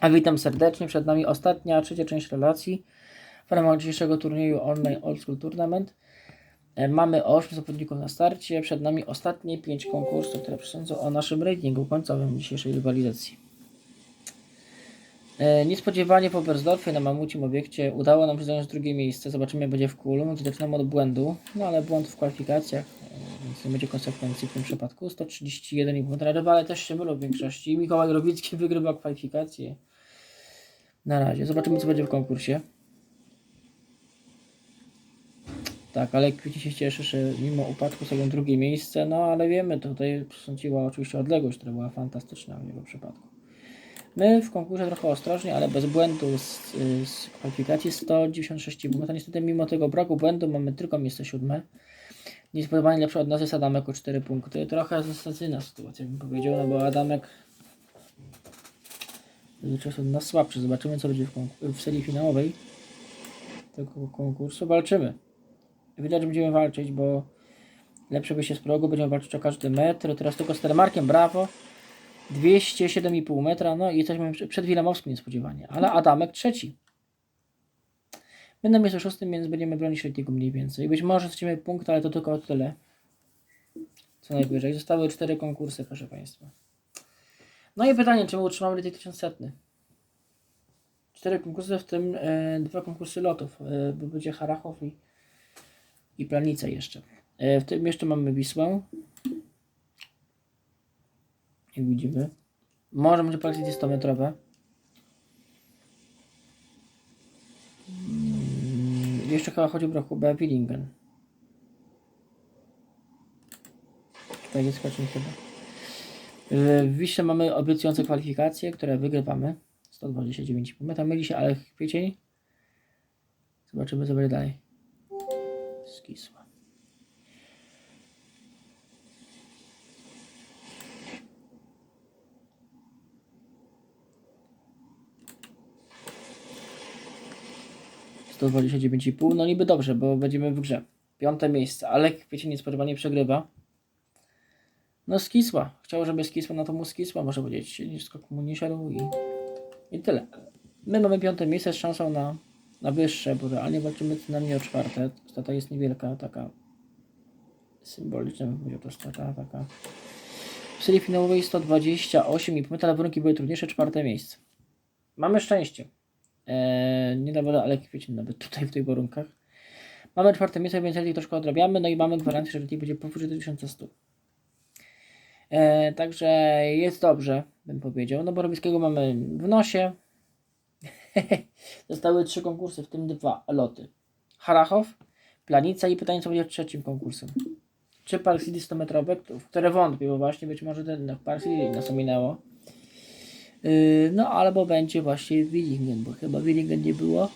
A witam serdecznie. Przed nami ostatnia, trzecia część relacji w ramach dzisiejszego turnieju online Old School Tournament. E, Mamy 8 zawodników na starcie. Przed nami ostatnie 5 konkursów, które przesądzą o naszym ratingu końcowym dzisiejszej rywalizacji. E, Niespodziewanie w Oberstdorfie na mamucim obiekcie udało nam się zająć drugie miejsce. Zobaczymy jak będzie w kulu. Gdzie zaczynamy od błędu, no ale błąd w kwalifikacjach, więc nie będzie konsekwencji w tym przypadku. 131,5 metra. Rywale też się mylą w większości. Mikołaj Rowicki wygrywa kwalifikacje. Na razie. Zobaczymy co będzie w konkursie. Tak, ale Kwici się cieszy, że mimo upadku sobie drugie miejsce, no ale wiemy, tutaj przesądziła oczywiście odległość, która była fantastyczna w jego przypadku. My w konkursie trochę ostrożnie, ale bez błędu z, z kwalifikacji 196,5 to niestety mimo tego braku błędu mamy tylko miejsce siódme. Niespodziewanie lepsze od nas jest Adamek o 4 punkty. Trochę sensacyjna sytuacja bym powiedział, no bo Adamek jest od nas słabszy. Zobaczymy co będzie w, w serii finałowej tego konkursu. Walczymy. Widać, że będziemy walczyć, bo lepsze się z progu, będziemy walczyć o każdy metr. Teraz tylko z telemarkiem, brawo. 207,5 metra, no i jesteśmy przed Wilamowskim niespodziewanie, ale Adamek trzeci. My na miejscu szóstym, więc będziemy bronić ratingu mniej więcej. Być może stracimy punkt, ale to tylko o tyle. Co najwyżej. Zostały cztery konkursy, proszę Państwa. No i pytanie, czy my utrzymamy rating 1100? Cztery konkursy, w tym e, dwa konkursy lotów, e, bo będzie Harachow i, i Planica jeszcze. E, w tym jeszcze mamy Wisłę. Jak widzimy. Może będzie Planica 100 metrowe. Jeszcze chyba chodzi o Brachubę Willingen. Tak jest skocznik chyba. Y, W Wiśle mamy obiecujące kwalifikacje, które wygrywamy. 129,5 metra. Myli się, ale kwiecień. Zobaczymy, co będzie dalej. Skisła. Sto dwadzieścia dziewięć i pół, no niby dobrze, bo będziemy w grze. Piąte miejsce, ale kwiecień niespodziewanie przegrywa. No skisła. Chciał, żeby skisła, no to mu skisła, może powiedzieć. Nisko mu nie siadł i, i tyle. My mamy piąte miejsce z szansą na, na wyższe, bo realnie walczymy co najmniej o czwarte. Strata jest niewielka, taka symboliczna, bym powiedział, to strata taka. W serii finałowej 128,5 metra, ale warunki były trudniejsze, czwarte miejsce. Mamy szczęście. Eee, nie dobra, ale kwiecień nawet tutaj w tych warunkach. Mamy czwarte miejsce, więc rating troszkę odrabiamy, no i mamy gwarancję, że rating będzie powyżej 1100. E, także jest dobrze, bym powiedział. No Borowickiego mamy w nosie. Zostały trzy konkursy, w tym dwa loty. Harachow, Planica i pytanie, co będzie trzecim konkursem. Czy Park City 100 metrowe, w które wątpię, bo właśnie być może ten no, Park City nas ominęło. Yy, no albo będzie właśnie Willingen, bo chyba Willingen nie było,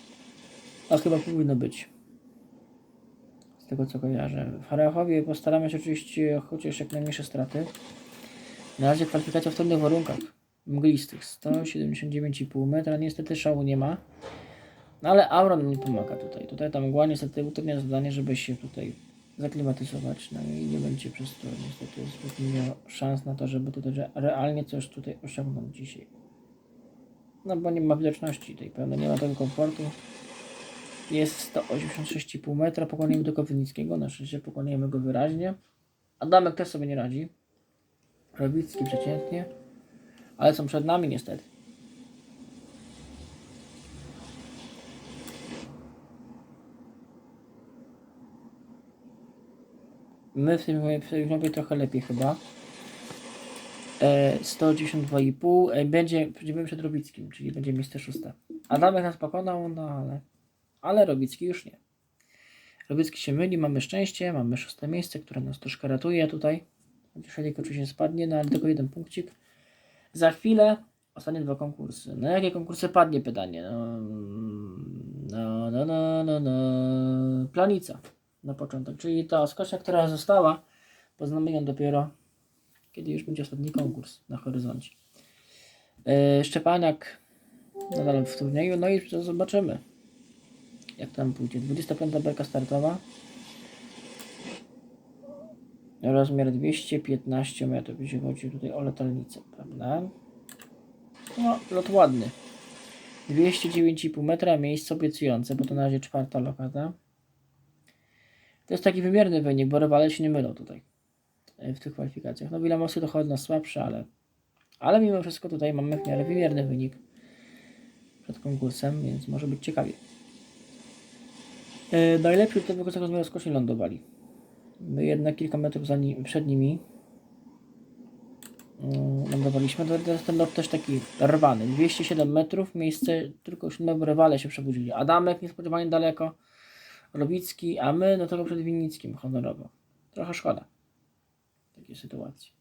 a chyba powinno być. Z tego co kojarzę. W Harachowie postaramy się oczywiście chociaż jak najmniejsze straty. Na razie kwalifikacja w trudnych warunkach. Mglistych. 179,5 metra. Niestety szału nie ma. No ale Auron mi pomaga tutaj. Tutaj ta mgła niestety utrudnia zadanie, żeby się tutaj zaklimatyzować. No i nie będzie przez to niestety zbytnio szans na to, żeby tutaj re- realnie coś tutaj osiągnąć dzisiaj. No bo nie ma widoczności tej pełnej, nie ma tego komfortu. Jest 186,5 metra. Pokonujemy tylko Winnickiego. Na szczęście pokonujemy go wyraźnie. Adamek też sobie nie radzi. Rowicki przeciętnie. Ale są przed nami niestety. My w tym w grupie trochę lepiej chyba. E, 192,5 e, będzie, będziemy przed Rowickim, czyli będzie miejsce szóste. Adamek nas pokonał, no ale, ale Rowicki już nie. Rowicki się myli, mamy szczęście, mamy szóste miejsce, które nas troszkę ratuje tutaj. Szalik oczywiście spadnie, no ale tylko jeden punkcik. Za chwilę ostatnie dwa konkursy. Na jakie konkursy padnie pytanie? No, no, no, no, no, no. Planica na początek, czyli ta skocznia, która została, poznamy ją dopiero, kiedy już będzie ostatni konkurs na horyzoncie. Yy, Szczepaniak nadal w turnieju, no i zobaczymy, jak tam pójdzie. 25 belka startowa. Rozmiar 215 metrów, jeśli chodzi tutaj o latalnicę, prawda? No, lot ładny. 209,5 metra, miejsce obiecujące, bo to na razie czwarta lokata. To jest taki wymierny wynik, bo rywale się nie mylą tutaj e, w tych kwalifikacjach. No Wilamosy od nas słabsze, ale, ale mimo wszystko tutaj mamy w miarę wymierny wynik przed konkursem, więc może być ciekawie. E, najlepszy to tego co skoczni lądowali. My jednak kilka metrów za ni- przed nimi mm, lądowaliśmy. Jest ten lot też taki rwany. 207 metrów, miejsce tylko siódmego rywale się przebudzili. Adamek niespodziewanie daleko, Robicki, a my no tylko przed Winnickim honorowo. Trochę szkoda takiej sytuacji.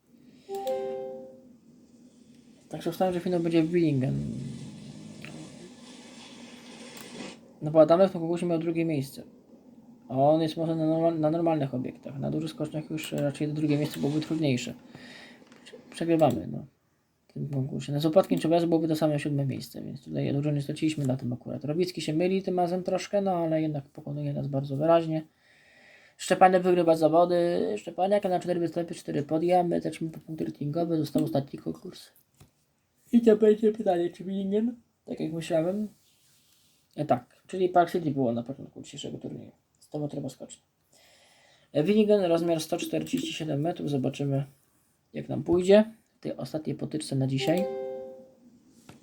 Także wstałem, że finał będzie w Willingen. No bo Adamek w konkursie miał drugie miejsce. A on jest może na, normal, na normalnych obiektach. Na dużych skoczniach już raczej to drugie miejsce byłoby trudniejsze. Przegrywamy, no. Tym konkursie. Na Zopatkiem czy bez byłoby to samo siódme miejsce, więc tutaj dużo nie straciliśmy na tym akurat. Robicki się myli tym razem troszkę, no ale jednak pokonuje nas bardzo wyraźnie. Szczepanek wygrywa zawody. Szczepaniak na 4 występy, 4 podia. My też mamy punkty ratingowe. Został ostatni konkurs. I to będzie pytanie, czy Willingen? Tak jak myślałem. E, tak, czyli Park City było na początku dzisiejszego turnieju. 100 metrowa skocznia. E, Willingen rozmiar 147 metrów. Zobaczymy jak nam pójdzie. W tej ostatniej potyczce na dzisiaj.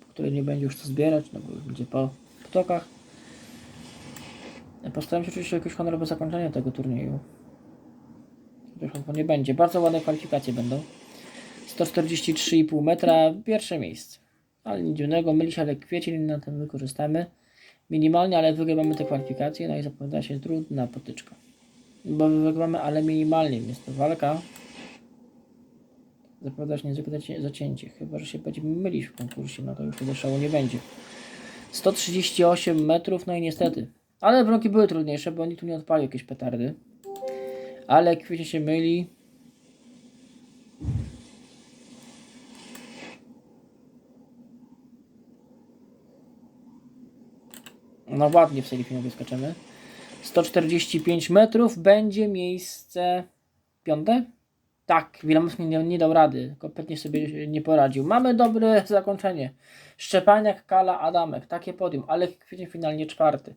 Po której nie będzie już co zbierać, no bo już będzie po ptokach. Postaram się oczywiście jakieś honorowe zakończenie tego turnieju. Chociaż chyba nie będzie. Bardzo ładne kwalifikacje będą. 143,5 metra, pierwsze miejsce. Ale nic dziwnego, myli się, ale kwiecień na tym wykorzystamy. Minimalnie, ale wygrywamy te kwalifikacje, no i zapowiada się trudna potyczka. Bo wygrywamy, ale minimalnie, więc to walka. Zapowiada się niezwykle zacię- zacięcie, chyba że się będziemy mylić w konkursie, no to już wtedy szału nie będzie. 138 metrów, no i niestety. Ale bloki były trudniejsze, bo nikt tu nie odpalił jakieś petardy. Ale kwiecie się myli. No ładnie w serii finałowej skaczemy. 145 metrów będzie miejsce piąte? Tak, Wilamowski nie, nie dał rady. Kompletnie sobie nie poradził. Mamy dobre zakończenie. Szczepaniak, Kala, Adamek. Takie podium, ale kwiecień finalnie czwarty.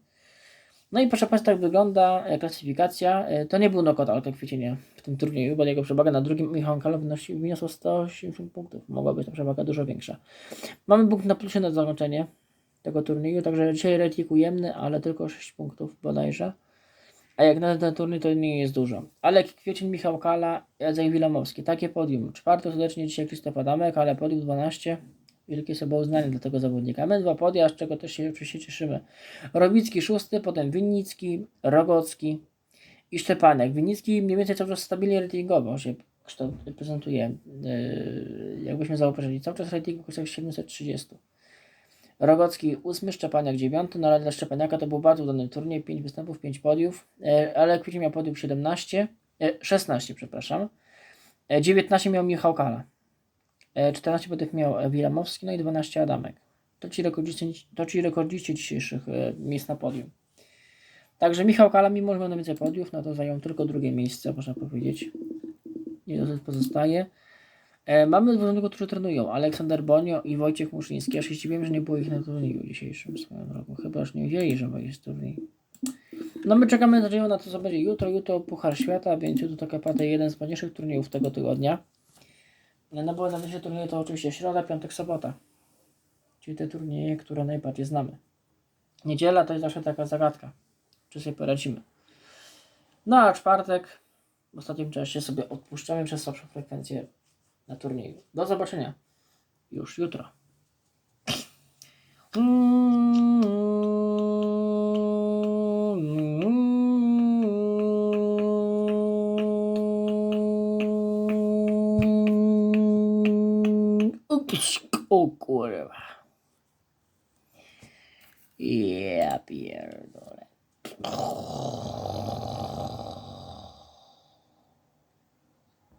No i proszę Państwa, tak wygląda e, klasyfikacja. E, To nie był knockout auto kwiecienia w tym turnieju, bo jego przewaga na drugim Michał Kalo wynosi, wyniosła 180 punktów. Mogła być ta przewaga dużo większa. Mamy punkt na plusie na zakończenie tego turnieju, także dzisiaj rating ujemny, ale tylko 6 punktów bodajże. A jak na ten turniej to nie jest dużo. Alek Kwiecień, Michał Kala, Jacek Wilamowski. Takie podium. Czwarty serdecznie dzisiaj Krzysztof Adamek, ale podium 12. Wielkie uznanie dla tego zawodnika. My dwa podia, z czego też się oczywiście cieszymy. Robicki szósty, potem Winnicki, Rogocki i Szczepanek. Winnicki mniej więcej cały czas stabilnie ratingowo się kształt, prezentuje. Yy, jakbyśmy zauważyli, cały czas rating w okolicach 730. Rogocki 8, Szczepaniak 9, no ale dla Szczepaniaka to był bardzo udany turniej, 5 występów, 5 podiów, e, ale Kwiecień miał podium 17, e, 16, przepraszam, e, 19 miał Michał Kala, 14 podiów miał Wilamowski, no i 12 Adamek. To ci rekordziści, to ci rekordziści dzisiejszych e, miejsc na podium. Także Michał Kala, mimo że miał najwięcej podiów, no to zajął tylko drugie miejsce, można powiedzieć. Nie dosyć pozostaje. E, mamy dwóch, którzy trenują. Aleksander Bonio i Wojciech Muszyński. Ja się zdziwiłem, że nie było ich na turnieju dzisiejszym swoją drogą. Chyba już nie wiedzieli, że jest turniej. No my czekamy na to, co będzie jutro. Jutro Puchar Świata, więc jutro tak naprawdę jeden z ważniejszych turniejów tego tygodnia. No bo najbliższe turnieje to oczywiście środa, piątek, sobota. Czyli te turnieje, które najbardziej znamy. Niedziela to jest zawsze taka zagadka. Czy sobie poradzimy. No a czwartek w ostatnim czasie sobie odpuszczamy przez słabszą frekwencję na turnieju. Do zobaczenia już jutro. Åkåre. Japp, gör då det.